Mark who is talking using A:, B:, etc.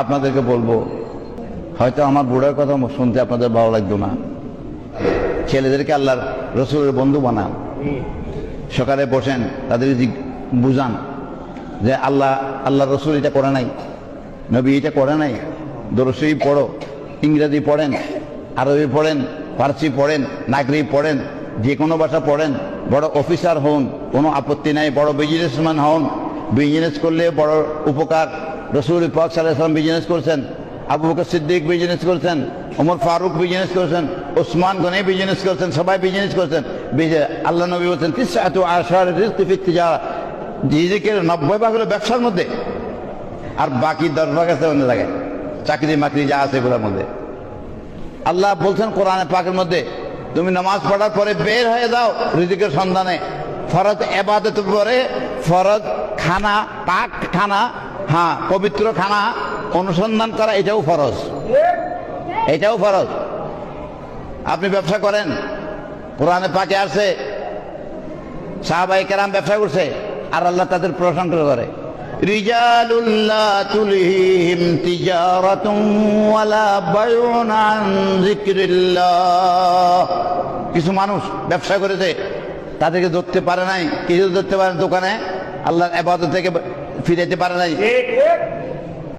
A: আপনাদেরকে বলব, হয়তো আমার বুড়ার কথা শুনতে আপনাদের ভালো লাগতো না। ছেলেদেরকে আল্লাহর রসুলের বন্ধু বানান। সকালে বসেন, তাদের বুঝান যে আল্লাহ আল্লাহ রসুল এটা করে নাই, নবী এটা করে নাই। দরসই পড়ো, ইংরেজি পড়েন, আরবি পড়েন, ফার্সি পড়েন, নাগরি পড়েন, যে কোনো ভাষা পড়েন, বড় অফিসার হন, কোনো আপত্তি নাই, বড় বিজনেসম্যান হন, বিজনেস করলে বড় উপকার। রসুল পাক সাল্লাম বিজনেস করছেন। আবু বকর সিদ্দিক বিজনেস করছেন। ওমর ফারুক বিজনেস করছেন। ওসমান গনে বিজনেস করছেন। সবাই বিজনেস করছেন। আল্লাহ নবী বলছেন তিসাতু আশার রিজকি ফিত তিজারা। রিজিকের নব্বই ভাগ হলো ব্যবসার মধ্যে। আর বাকি দশ ভাগ আছে অন্য জায়গায়। চাকরি মাকরি যা আছে এগুলোর মধ্যে। আল্লাহ বলছেন কোরআনে পাকের মধ্যে, তুমি নামাজ পড়ার পরে বের হয়ে যাও রিজিকের সন্ধানে। ফরজ এবাদত পরে ফরজ খানা, পাক খানা হ্যাঁ পবিত্র খানা অনুসন্ধান করা এটাও ফরজ। এটাও ফরজ। আপনি ব্যবসা করেন কোরআনে পাকে আসছে সাহাবাই কেরাম ব্যবসা করছে আর আল্লাহ তাদের প্রশংসা করে। রিজালুল্লাহ তুলহিম তিজারাতুন ওয়ালা বায়উন আন যিকরিল্লাহ। কিছু মানুষ ব্যবসা করেছে তাদেরকে ধরতে পারে নাই কিছু ধরতে পারে দোকানে আল্লাহর ইবাদত থেকে ফিরাইতে পারে নাই।